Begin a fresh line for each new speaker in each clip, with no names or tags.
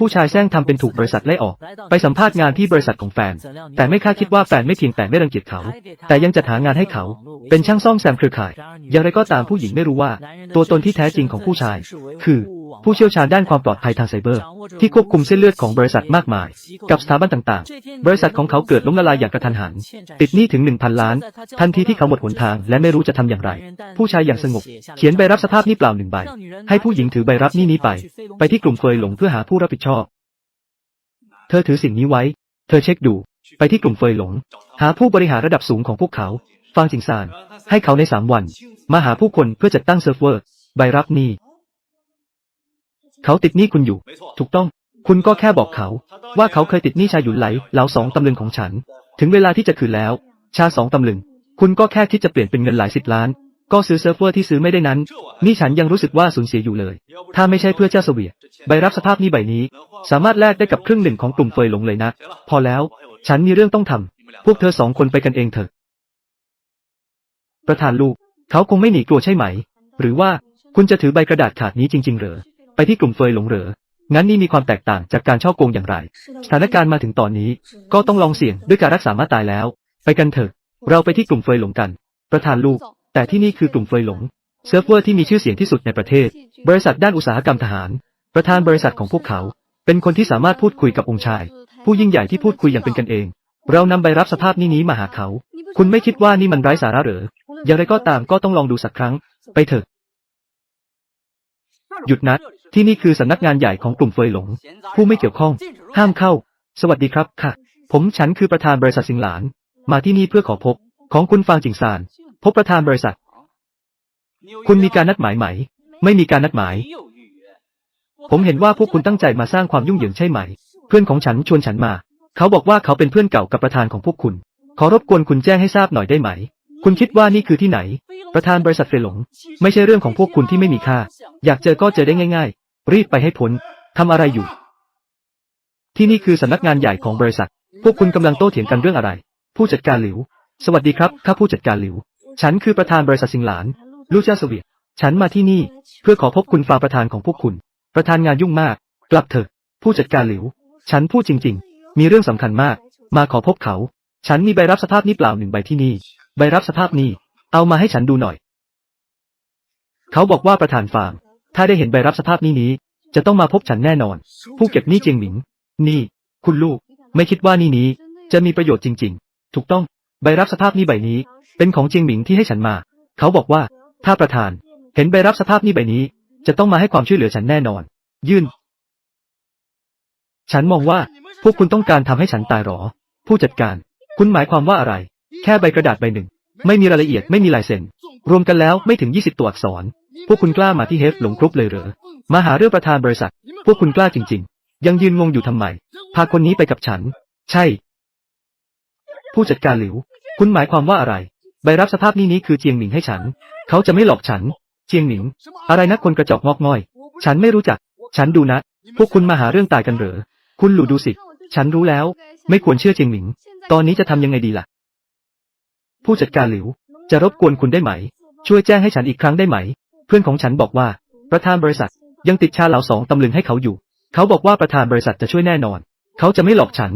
ผู้ชายแซงทำเป็นถูกบริษัทไล่ออก ไปสัมภาษณ์งานที่บริษัทของแฟน แต่ไม่คาดคิดว่าแฟนไม่เพียงแต่ไม่รังเกียจเขา แต่ยังจัดหางานให้เขา เป็นช่างซ่อมแซมเครือข่าย อย่างไรก็ตามผู้หญิงไม่รู้ว่า ตัวตนที่แท้จริงของผู้ชาย คือ ผู้เชี่ยวชาญด้านความปลอดภัยทางไซเบอร์ ที่ควบคุมเส้นเลือดของบริษัทมากมาย กับสถาบันต่างๆ บริษัทของเขาเกิดล้มละลายอย่างกระทันหัน ติดหนี้ถึง 1,000 ล้าน ทันทีที่เขาหมดหนทางและไม่รู้จะทำอย่างไร ผู้ชายอย่างสงบ เขียนใบรับสภาพหนี้เปล่าหนึ่งใบ ให้ผู้หญิงถือใบรับหนี้นี้ไป ไปที่กลุ่มเฟยหลงเพื่อหาผู้รับผิดชอบ เธอถือสิ่งนี้ไว้ เธอเช็คดู ไปที่กลุ่มเฟยหลง หาผู้บริหารระดับสูงของพวกเขาฟางจิงซาน ให้เขาในสามวัน มาหาผู้คนเพื่อจัดตั้งเซิร์ฟเวอร์ ใบรับหนี้ เขาติดหนี้คุณอยู่ ถูกต้อง คุณก็แค่บอกเขา ว่าเขาเคยติดหนี้ชาหยุนไหลเหลาสองตำลึงของฉัน ถึงเวลาที่จะคืนแล้ว ชาสองตำลึง คุณก็แค่คิดจะเปลี่ยนเป็นเงินหลายสิบล้าน ก็ซื้อเซิร์ฟเวอร์ที่ซื้อไม่ได้นั้น นี่ฉันยังรู้สึกว่าสูญเสียอยู่เลย ถ้าไม่ใช่เพื่อเจ้าเสวียใบรับสภาพหนี้ใบนี้ สามารถแลกได้กับครึ่งหนึ่งของกลุ่มเฟยหลงเลยนะ พอแล้ว ฉันมีเรื่องต้องทำพวกเธอสองคนไปกันเองเถอะ ประธานลูก เขาคงไม่หนีกลัวใช่ไหม หรือว่าคุณจะถือใบกระดาษขาดนี้จริง ๆ เหรอ ไปที่กลุ่มเฟยหลงเหรอ งั้นนี่มีความแตกต่างจากการช่อโกงอย่างไร สถานการณ์มาถึงตอนนี้ ก็ต้องลองเสี่ยงด้วยการรักษามาตายแล้ว ไปกันเถอะ เราไปที่กลุ่มเฟยหลงกัน ประธานลูก แต่ที่นี่คือกลุ่มเฟยหลง เซิร์ฟเวอร์ที่มีชื่อเสียงที่สุดในประเทศ บริษัทด้านอุตสาหกรรมทหาร ประธานบริษัทของพวกเขา เป็นคนที่สามารถพูดคุยกับองค์ชาย ผู้ยิ่งใหญ่ที่พูดคุยอย่างเป็นกันเอง เรานำใบรับสภาพนี้นี้มาหาเขา คุณไม่คิดว่านี่มันไร้สาระเหรอ อย่างไรก็ตามก็ต้องลองดูสักครั้ง ไปเถอะ หยุดนะ ที่นี่คือสำนักงานใหญ่ของกลุ่มเฟยหลง ผู้ไม่เกี่ยวข้อง ห้ามเข้า สวัสดีครับค่ะ ผมฉันคือประธานบริษัทสิงหลาน มาที่นี่เพื่อขอพบ ของคุณฟางจิงซาน พบประธานบริษัท คุณมีการนัดหมายไหม ไม่มีการนัดหมาย ผมเห็นว่าพวกคุณตั้งใจมาสร้างความยุ่งเหยิงใช่ไหม เพื่อนของฉันชวนฉันมา เขาบอกว่าเขาเป็นเพื่อนเก่ากับประธานของพวกคุณ ขอรบกวนคุณแจ้งให้ทราบหน่อยได้ไหมคุณคิดว่านี่คือที่ไหน ประธานบริษัทเฟยหลง ไม่ใช่เรื่องของพวกคุณที่ไม่มีค่า อยากเจอก็เจอได้ง่ายๆ รีบไปให้พ้น ทำอะไรอยู่ ที่นี่คือสำนักงานใหญ่ของบริษัท พวกคุณกำลังโต้เถียงกันเรื่องอะไร ผู้จัดการหลิว สวัสดีครับข้าผู้จัดการหลิว ฉันคือประธานบริษัทสิงหลาน ลูเจ้าเสวียฉันมาที่นี่ เพื่อขอพบคุณฟาประธานของพวกคุณ ประธานงานยุ่งมาก กลับเถอะ ผู้จัดการหลิว ฉันพูดจริง ๆ มีเรื่องสำคัญมาก มาขอพบเขา ฉันมีใบรับสภาพนี้เปล่าหนึ่งใบที่นี่ ใบรับสภาพนี้ เอามาให้ฉันดูหน่อย เขาบอกว่าประธานฟาง ถ้าได้เห็นใบรับสภาพนี้นี้ จะต้องมาพบฉันแน่นอน ผู้เก็บหนี้เจียงหมิง นี่ คุณลูก ไม่คิดว่านี่นี้ จะมีประโยชน์จริง ๆ ถูกต้อง ใบรับสภาพนี้ใบนี้ เป็นของเจียงหมิงที่ให้ฉันมา เขาบอกว่า ถ้าประธาน เห็นใบรับสภาพนี้ใบนี้ จะต้องมาให้ความช่วยเหลือฉันแน่นอน ยื่น ฉันมองว่า พวกคุณต้องการทำให้ฉันตายหรอ ผู้จัดการ คุณหมายความว่าอะไร แค่ใบกระดาษใบหนึ่ง ไม่มีรายละเอียดไม่มีลายเซ็น รวมกันแล้วไม่ถึง20ตัวอักษร พวกคุณกล้ามาที่เฮฟหลงกรุ๊ปเลยเหรอ มาหาเรื่องประธานบริษัท พวกคุณกล้าจริง ๆ ยังยืนงงอยู่ทำไม พาคนนี้ไปกับฉัน ใช่ ผู้จัดการหลิว คุณหมายความว่าอะไร ใบรับสภาพนี้นี้คือเจียงหมิงให้ฉัน เขาจะไม่หลอกฉัน เจียงหมิง อะไรนะคนกระจอกงอกง่อย ฉันไม่รู้จัก ฉันดูนะ พวกคุณมาหาเรื่องตายกันเหรอ คุณหลู่ดูสิ ฉันรู้แล้ว ไม่ควรเชื่อเจียงหมิง ตอนนี้จะทำยังไงดีล่ะ ผู้จัดการหลิว จะรบกวนคุณได้ไหม ช่วยแจ้งให้ฉันอีกครั้งได้ไหม เพื่อนของฉันบอกว่า ประธานบริษัทยังติดชาเหลาสองตำลึงให้เขาอยู่ เขาบอกว่าประธานบริษัทจะช่วยแน่นอน เขาจะไม่หลอกฉัน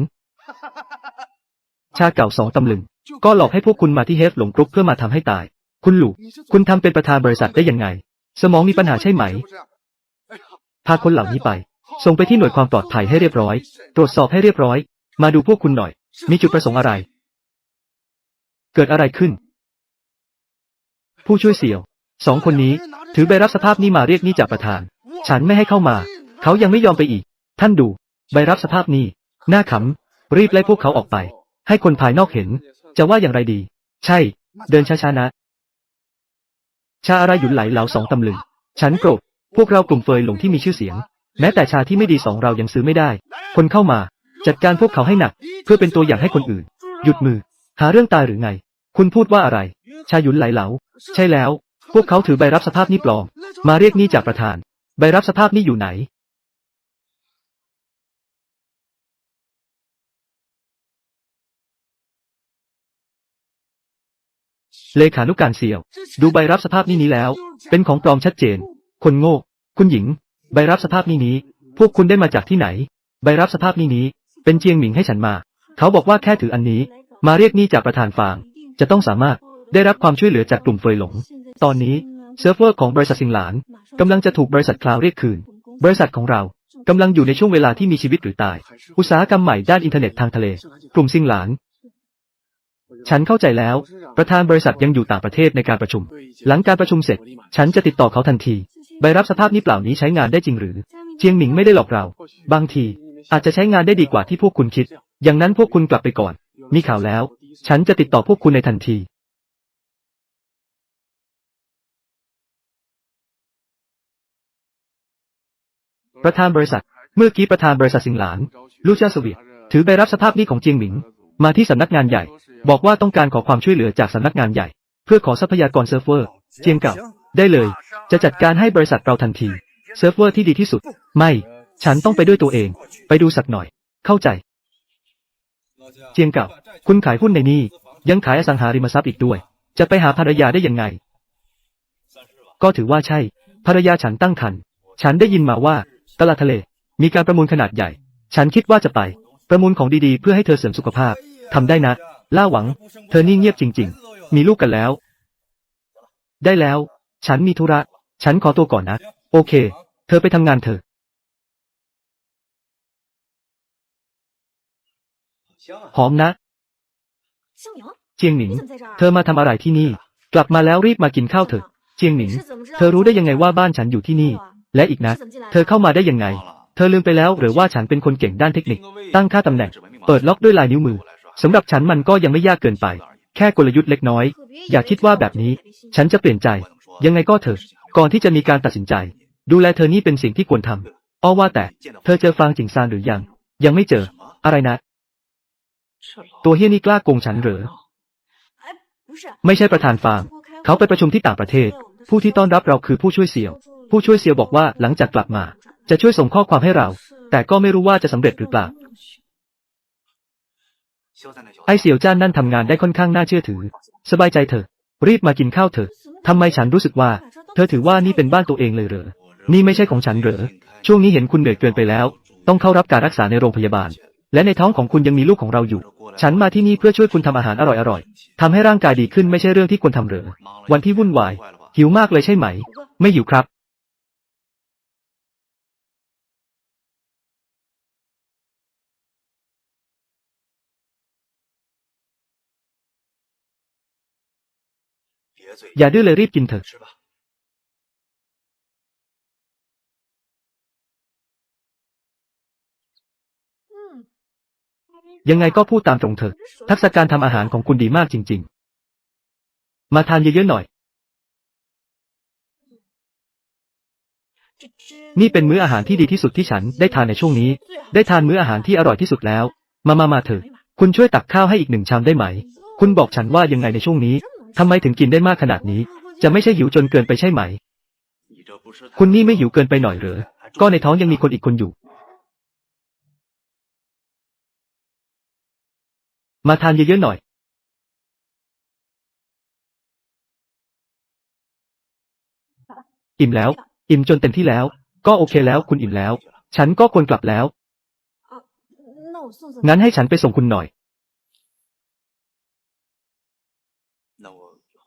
ชาเก่าสองตำลึง ก็หลอกให้พวกคุณมาที่เฮฟหลงกรุ๊ปเพื่อมาทำให้ตาย คุณหลูคุณทำเป็นประธานบริษัทได้ยังไง สมองมีปัญหาใช่ไหม พาคนเหล่านี้ไป ส่งไปที่หน่วยความปลอดภัยให้เรียบร้อย ตรวจสอบให้เรียบร้อย มาดูพวกคุณหน่อย มีจุดประสงค์อะไร เกิดอะไรขึ้น ผู้ช่วยเสี่ยว สองคนนี้ ถือใบรับสภาพนี้มาเรียกนี้จากประธาน ฉันไม่ให้เข้ามา เขายังไม่ยอมไปอีก ท่านดู ใบรับสภาพนี้หน้าขำ รีบไล่พวกเขาออกไป ให้คนภายนอกเห็น จะว่าอย่างไรดี ใช่ เดินช้าๆนะ ชาอะไรหยุนไหลเหลาสองตำลึง ฉันโกรธ พวกเรากลุ่มเฟยหลงที่มีชื่อเสียง แม้แต่ชาที่ไม่ดีสองเรายังซื้อไม่ได้ คนเข้ามา จัดการพวกเขาให้หนัก เพื่อเป็นตัวอย่างให้คนอื่น หยุดมือ หาเรื่องตายหรือไง คุณพูดว่าอะไร ชาหยุนไหลเหลา ใช่แล้ว พวกเขาถือใบรับสภาพหนี้ปลอม มาเรียกหนี้จากประธาน ใบรับสภาพหนี้อยู่ไหน เลขานุการเซียว ดูใบรับสภาพหนี้นี้แล้ว เป็นของปลอมชัดเจน คนโง่ คุณหญิง ใบรับสภาพหนี้นี้ พวกคุณได้มาจากที่ไหน ใบรับสภาพหนี้นี้ เป็นเจียงหมิงให้ฉันมา เขาบอกว่าแค่ถืออันนี้ มาเรียกหนี้จากประธานฟาง จะต้องสามารถได้รับความช่วยเหลือจากกลุ่มเฟยหลง ตอนนี้เซิร์ฟเวอร์ของบริษัทสิงหลานกำลังจะถูกบริษัทคลาวเรียกคืน บริษัทของเรากำลังอยู่ในช่วงเวลาที่มีชีวิตหรือตาย อุตสาหกรรมใหม่ด้านอินเทอร์เน็ตทางทะเล กลุ่มสิงหลาน ฉันเข้าใจแล้ว ประธานบริษัทยังอยู่ต่างประเทศในการประชุม หลังการประชุมเสร็จ ฉันจะติดต่อเขาทันที ใบรับสภาพนี้เปล่านี้ใช้งานได้จริงหรือ เจียงหมิงไม่ได้หลอกเรา บางที อาจจะใช้งานได้ดีกว่าที่พวกคุณคิด อย่างนั้นพวกคุณกลับไปก่อน มีข่าวแล้ว ฉันจะติดต่อพวกคุณในทันที ประธานบริษัท เมื่อกี้ประธานบริษัทสิงหลาน ลูเจ้าสวีถือใบรับสภาพหนี้ของเจียงหมิง มาที่สำนักงานใหญ่ บอกว่าต้องการขอความช่วยเหลือจากสำนักงานใหญ่ เพื่อขอทรัพยากรเซิร์ฟเวอร์ เจียงเก่า ได้เลย จะจัดการให้บริษัทเราทันที เซิร์ฟเวอร์ที่ดีที่สุด ไม่ ฉันต้องไปด้วยตัวเอง ไปดูสักหน่อย เข้าใจ เจียงเก่า คุณขายหุ้นในนี้ ยังขายอสังหาริมทรัพย์อีกด้วย จะไปหาภรรยาได้ยังไง ก็ถือว่าใช่ ภรรยาฉันตั้งครรภ์ ฉันได้ยินมาว่า ตลาดทะเล มีการประมูลขนาดใหญ่ ฉันคิดว่าจะไป ประมูลของดีๆ เพื่อให้เธอเสริมสุขภาพ ทำได้นะ ล่าหวัง เธอนี่เงียบจริง ๆ มีลูกกันแล้ว ได้แล้ว ฉันมีธุระ ฉันขอตัวก่อนนะ โอเค เธอไปทำงานเถอะหอมนะเจียงหนิง เธอมาทำอะไรที่นี่ กลับมาแล้วรีบมากินข้าวเถอะ เจียงหนิง เธอรู้ได้ยังไงว่าบ้านฉันอยู่ที่นี่ และอีกนะ เธอเข้ามาได้ยังไง เธอลืมไปแล้วหรือว่าฉันเป็นคนเก่งด้านเทคนิค ตั้งค่าตำแหน่ง เปิดล็อกด้วยลายนิ้วมือสำหรับฉันมันก็ยังไม่ยากเกินไป แค่กลยุทธ์เล็กน้อย อย่าคิดว่าแบบนี้ ฉันจะเปลี่ยนใจ ยังไงก็เถอะ ก่อนที่จะมีการตัดสินใจ ดูแลเธอนี่เป็นสิ่งที่ควรทำอ้อว่าแต่ เธอเจอฟางจิงซานหรือยัง ยังไม่เจอ อะไรนะ ตัวเฮียนี่กล้าโกงฉันเหรอ ไม่ใช่ประธานฟาง เขาไปประชุมที่ต่างประเทศ ผู้ที่ต้อนรับเราคือผู้ช่วยเสี่ยว ผู้ช่วยเสียวบอกว่าหลังจากกลับมา จะช่วยส่งข้อความให้เรา แต่ก็ไม่รู้ว่าจะสำเร็จหรือเปล่า ไอเสียวจ้านนั่นทำงานได้ค่อนข้างน่าเชื่อถือ สบายใจเถอะ รีบมากินข้าวเถอะทำไมฉันรู้สึกว่า เธอถือว่านี่เป็นบ้านตัวเองเลยเหรอ นี่ไม่ใช่ของฉันเหรอ ช่วงนี้เห็นคุณเหนื่อยเกินไปแล้ว ต้องเข้ารับการรักษาในโรงพยาบาล และในท้องของคุณยังมีลูกของเราอยู่ ฉันมาที่นี่เพื่อช่วยคุณทำอาหารอร่อยๆทำให้ร่างกายดีขึ้นไม่ใช่เรื่องที่ควรทำเหรอ วันที่วุ่นวาย หิวมากเลยใช่ไหม ไม่หิวครับ อย่าดื้อเลยรีบกินเถอะยังไงก็พูดตามตรงเถอะ ทักษะการทำอาหารของคุณดีมากจริง ๆ มาทานเยอะๆหน่อย นี่เป็นมื้ออาหารที่ดีที่สุดที่ฉันได้ทานในช่วงนี้ ได้ทานมื้ออาหารที่อร่อยที่สุดแล้ว มามามาเถอะ คุณช่วยตักข้าวให้อีกหนึ่งชามได้ไหม คุณบอกฉันว่ายังไงในช่วงนี้ ทำไมถึงกินได้มากขนาดนี้ จะไม่ใช่หิวจนเกินไปใช่ไหม คุณนี่ไม่หิวเกินไปหน่อยหรือก็ในท้องยังมีคนอีกคนอยู่ มาทานเยอะๆหน่อย อิ่มแล้ว อิ่มจนเต็มที่แล้ว ก็โอเคแล้วคุณอิ่มแล้ว ฉันก็ควรกลับแล้ว งั้นให้ฉันไปส่งคุณหน่อย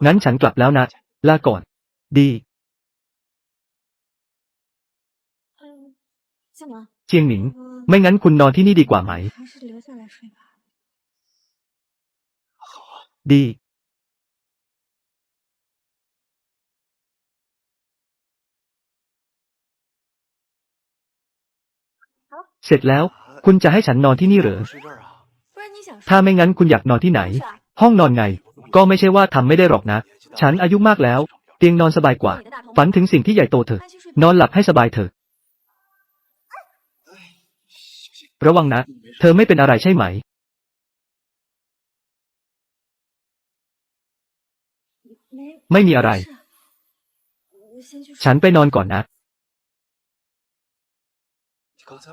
งั้นฉันกลับแล้วนะ ลาก่อน ดี เจียงหนิง ไม่งั้นคุณนอนที่นี่ดีกว่าไหม ดี เสร็จแล้ว คุณจะให้ฉันนอนที่นี่หรือถ้าไม่งั้นคุณอยากนอนที่ไหน ห้องนอนไง ก็ไม่ใช่ว่าทำไม่ได้หรอกนะ ฉันอายุมากแล้ว เตียงนอนสบายกว่า ฝันถึงสิ่งที่ใหญ่โตเถอะ นอนหลับให้สบายเถอะ ระวังนะ เธอไม่เป็นอะไรใช่ไหม ไม่มีอะไร ฉันไปนอนก่อนนะ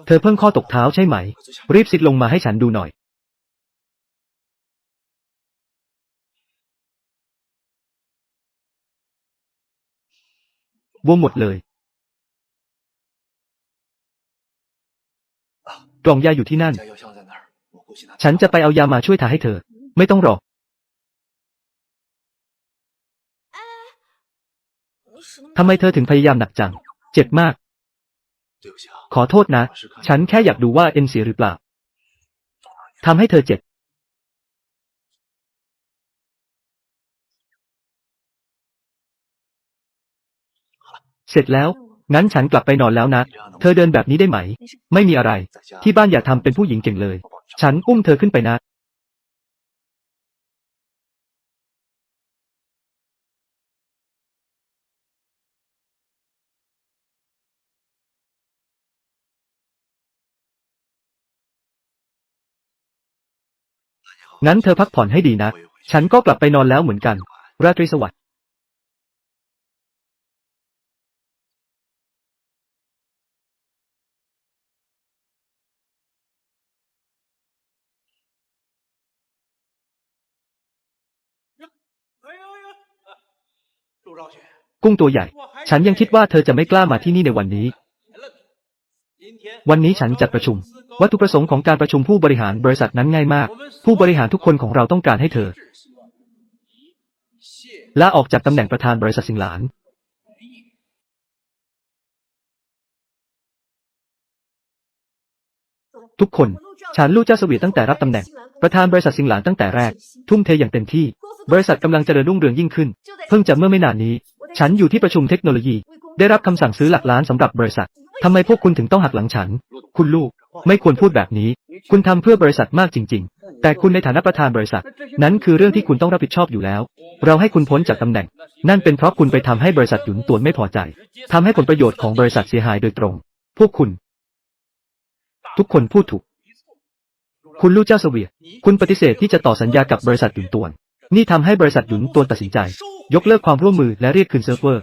เธอเพิ่งข้อตกเท้าใช่ไหม รีบสิดลงมาให้ฉันดูหน่อย บวมหมดเลย กล่องยาอยู่ที่นั่น ฉันจะไปเอายามาช่วยทาให้เธอ ไม่ต้องรอ ทำไมเธอถึงพยายามหนักจัง เจ็บมาก ขอโทษนะ ฉันแค่อยากดูว่าเอ็นเสียหรือเปล่าทำให้เธอเจ็บ เสร็จแล้ว งั้นฉันกลับไปนอนแล้วนะ เธอเดินแบบนี้ได้ไหม ไม่มีอะไร ที่บ้านอย่าทำเป็นผู้หญิงเก่งเลย ฉันอุ้มเธอขึ้นไปนะ งั้นเธอพักผ่อนให้ดีนะ ฉันก็กลับไปนอนแล้วเหมือนกัน ราตรีสวัสดิ์ กุ้งตัวใหญ่ ฉันยังคิดว่าเธอจะไม่กล้ามาที่นี่ในวันนี้ วันนี้ฉันจัดประชุม วัตถุประสงค์ของการประชุมผู้บริหารบริษัทนั้นง่ายมาก ผู้บริหารทุกคนของเราต้องการให้เธอลาออกจากตำแหน่งประธานบริษัทสิงหลาน ทุกคน ฉันลู่เจ้าสวีตั้งแต่รับตำแหน่ง ประธานบริษัทสิงหลานตั้งแต่แรก ทุ่มเทอย่างเต็มที่ บริษัทกำลังเจริญรุ่งเรืองยิ่งขึ้น เพิ่งจะเมื่อไม่นานนี้ ฉันอยู่ที่ประชุมเทคโนโลยี ได้รับคำสั่งซื้อหลักล้านสำหรับบริษัททำไมพวกคุณถึงต้องหักหลังฉัน คุณลูก ไม่ควรพูดแบบนี้ คุณทำเพื่อบริษัทมากจริง ๆ แต่คุณในฐานะประธานบริษัท นั้นคือเรื่องที่คุณต้องรับผิดชอบอยู่แล้ว เราให้คุณพ้นจากตำแหน่ง นั่นเป็นเพราะคุณไปทำให้บริษัทหยุนตวนไม่พอใจทำให้ผลประโยชน์ของบริษัทเสียหายโดยตรง พวกคุณ ทุกคนพูดถูก คุณลู่เจ้าเสวีย คุณปฏิเสธที่จะต่อสัญญากับบริษัทหยุนตวน นี่ทำให้บริษัทหยุนตัวตัดสินใจ ยกเลิกความร่วมมือและเรียกคืนเซิร์ฟเวอร์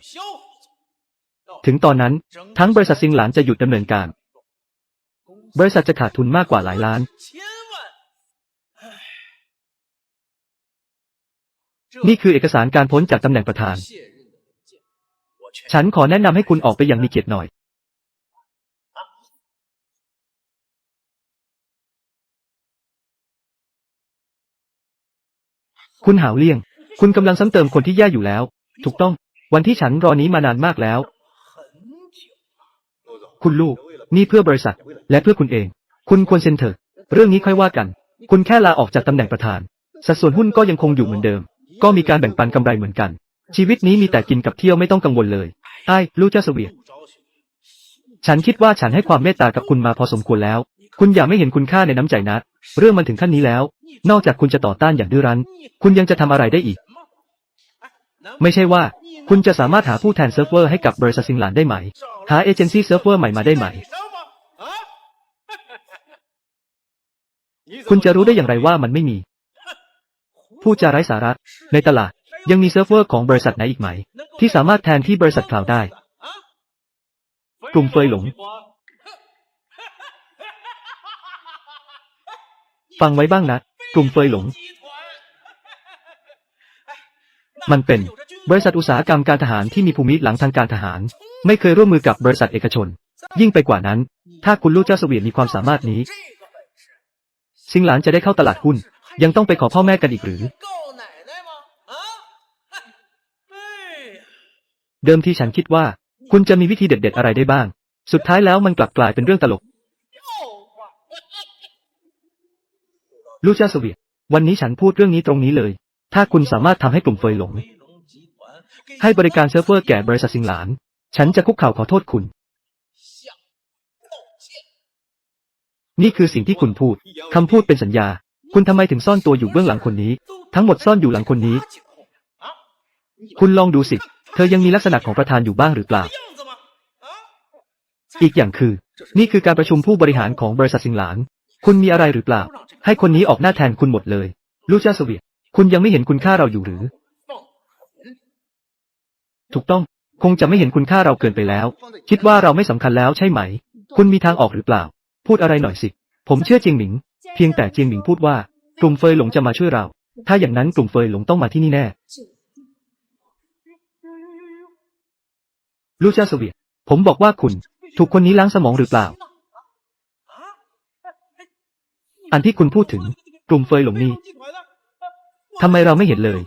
ถึงตอนนั้น ทั้งบริษัทซิงหลานจะหยุดดำเนินการ บริษัทจะขาดทุนมากกว่าหลายล้าน นี่คือเอกสารการพ้นจากตำแหน่งประธาน ฉันขอแนะนำให้คุณออกไปอย่างมีเกียรติหน่อย คุณหาวเลี่ยง คุณกำลังซ้ำเติมคนที่แย่อยู่แล้ว ถูกต้อง วันที่ฉันรอนี้มานานมากแล้ว คุณลูก นี่เพื่อบริษัท และเพื่อคุณเอง คุณควรเซ็นเถอะ เรื่องนี้ค่อยว่ากัน คุณแค่ลาออกจากตำแหน่งประธาน สัดส่วนหุ้นก็ยังคงอยู่เหมือนเดิม ก็มีการแบ่งปันกำไรเหมือนกัน ชีวิตนี้มีแต่กินกับเที่ยวไม่ต้องกังวลเลยไอ้ลูกเจ้าเสวียฉันคิดว่าฉันให้ความเมตตากับคุณมาพอสมควรแล้ว คุณอย่าไม่เห็นคุณค่าในน้ำใจนัด เรื่องมันถึงขั้นนี้แล้ว นอกจากคุณจะต่อต้านอย่างดื้อรั้น คุณยังจะทำอะไรได้อีก ไม่ใช่ว่า คุณจะสามารถหาผู้แทนเซิร์ฟเวอร์ให้กับบริษัทซิงหลานได้ไหม หาเอเจนซี่เซิร์ฟเวอร์ใหม่มาได้ไหม คุณจะรู้ได้อย่างไรว่ามันไม่มี ผู้จาไร้สาระ ในตลาด ยังมีเซิร์ฟเวอร์ของบริษัทไหนอีกไหม ที่สามารถแทนที่บริษัทคลาวได้ กลุ่มเฟยหลง ฟังไว้บ้างนะ กลุ่มเฟยหลง มันเป็นบริษัทอุตสาหกรรมการทหารที่มีภูมิหลังทางการทหาร ไม่เคยร่วมมือกับบริษัทเอกชน ยิ่งไปกว่านั้น ถ้าคุณลูกเจ้าสวียมีความสามารถนี้ซิงหลานจะได้เข้าตลาดหุ้น ยังต้องไปขอพ่อแม่กันอีกหรือ เดิมที่ฉันคิดว่า คุณจะมีวิธีเด็ด ๆ อะไรได้บ้าง สุดท้ายแล้วมันกลับกลายเป็นเรื่องตลก ลูกเจ้าสวียวันนี้ฉันพูดเรื่องนี้ตรงนี้เลย ถ้าคุณสามารถทำให้กลุ่มเฟยหลง ให้บริการเซิร์ฟเวอร์แก่บริษัทสิงหลาน ฉันจะคุกเข่าขอโทษคุณ นี่คือสิ่งที่คุณพูด คำพูดเป็นสัญญา คุณทำไมถึงซ่อนตัวอยู่เบื้องหลังคนนี้ ทั้งหมดซ่อนอยู่หลังคนนี้ คุณลองดูสิ เธอยังมีลักษณะของประธานอยู่บ้างหรือเปล่า อีกอย่างคือ นี่คือการประชุมผู้บริหารของบริษัทสิงหลาน คุณมีอะไรหรือเปล่า ให้คนนี้ออกหน้าแทนคุณหมดเลย ลูกเจ้าเสวียคุณยังไม่เห็นคุณค่าเราอยู่หรือ ถูกต้อง คงจะไม่เห็นคุณค่าเราเกินไปแล้ว คิดว่าเราไม่สำคัญแล้วใช่ไหม คุณมีทางออกหรือเปล่า พูดอะไรหน่อยสิ ผมเชื่อเจียงหมิง เพียงแต่เจียงหมิงพูดว่ากลุ่มเฟยหลงจะมาช่วยเรา ถ้าอย่างนั้นกลุ่มเฟยหลงต้องมาที่นี่แน่ ลูกเจ้าเสวียผมบอกว่าคุณ ถูกคนนี้ล้างสมองหรือเปล่า อันที่คุณพูดถึง กลุ่มเฟยหลงนี่ทำไมเราไม่เห็นเลย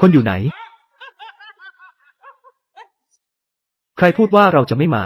คนอยู่ไหน ใครพูดว่าเราจะไม่มา